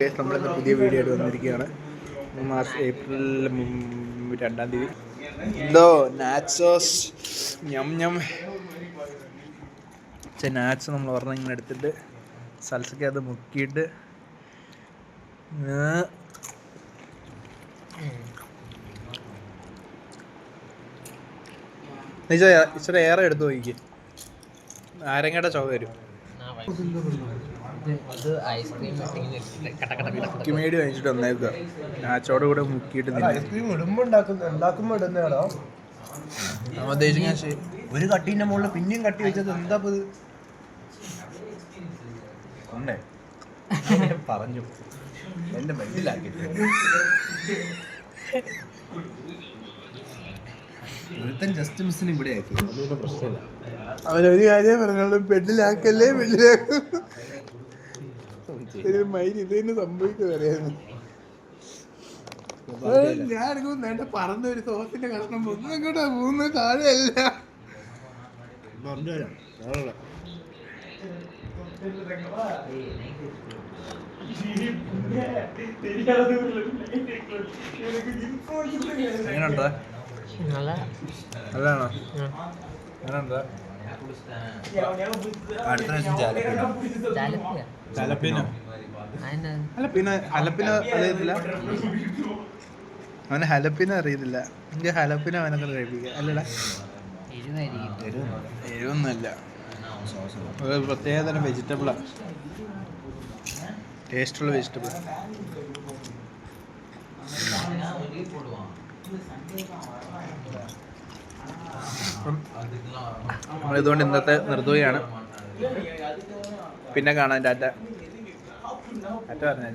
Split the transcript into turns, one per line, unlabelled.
നമ്മളിന്ന് പുതിയ വീഡിയോ ആയിട്ട് വന്നിരിക്കുകയാണ്. മാർച്ച് ഏപ്രിൽ രണ്ടാം തീയതി. എന്തോ നാച്ചോസ് ഞം ഞം. പക്ഷേ നാച്ച് നമ്മൾ പറഞ്ഞ ഇങ്ങനെ എടുത്തിട്ട് സൽസയ്ക്ക് അത് മുക്കിയിട്ട് ഇച്ചിരി ഏറെ എടുത്തു നോക്കി നാരങ്ങയുടെ ചുവ വരും.
ഇത് ഐസ്ക്രീം കട്ട കട്ട കട്ട
മുക്കി മേടി വാങ്ങിച്ചിട്ട് വന്നേക്കുക നാച്ചോടെ കൂടെ മുക്കിയിട്ട്
ഐസ്ക്രീം ഇടുമ്പോ ഉണ്ടാക്കുന്ന ഉണ്ടാക്കുമ്പോ ഇടുന്നതാണോ?
ഉദ്ദേശിക്കാൻ
ഒരു കട്ടീന്റെ മുകളിൽ പിന്നെയും കട്ടി വെച്ചത് എന്താ ഇപ്പൊ ഇത് പറഞ്ഞു. എന്റെ ബെഡിലാക്കി ഒരുത്തൻ ജസ്റ്റ് മിസ്സിന് ഇവിടെ ആക്കി അതൊന്നും പ്രശ്നമില്ല.
അവനൊരു കാര്യം പറഞ്ഞോളൂ പെണ്ണിലാക്കല്ലേ പെണ്ണിലാക്കും മൈൻ ഇത് തന്നെ സംഭവിക്കും അറിയായിരുന്നു ഞാൻ എടുക്കുമ്പോ നേണ്ട പറന്ന ഒരു സോസിന്റെ കഷ്ണം ഒന്നും ഇങ്ങോട്ട് മൂന്ന് താഴെയല്ല എങ്ങനെയുണ്ടാ
നല്ല
നല്ലതാണോ? എങ്ങനെയുണ്ടാ
അടുത്ത പ്രാവശ്യം
ജാലപ്പിയ
ഹലപ്പിനോ
അതിന്
ഹലപ്പിന ഹലപ്പിന അറിയത്തില്ല. അവന് ഹലപ്പിന അറിയത്തില്ല. എനിക്ക് ഹലപ്പിന അവനൊക്കെ കഴിപ്പിക്കുക അല്ലടാ. എരിവൊന്നുമല്ല. ഒരു പ്രത്യേക തരം വെജിറ്റബിളാണ് ടേസ്റ്റുള്ള വെജിറ്റബിൾ നമ്മളിതുകൊണ്ട് ഇന്നത്തെ നിർത്തുകയാണ് പിന്നെ കാണാം ടാറ്റ. ടാറ്റ പറഞ്ഞാൽ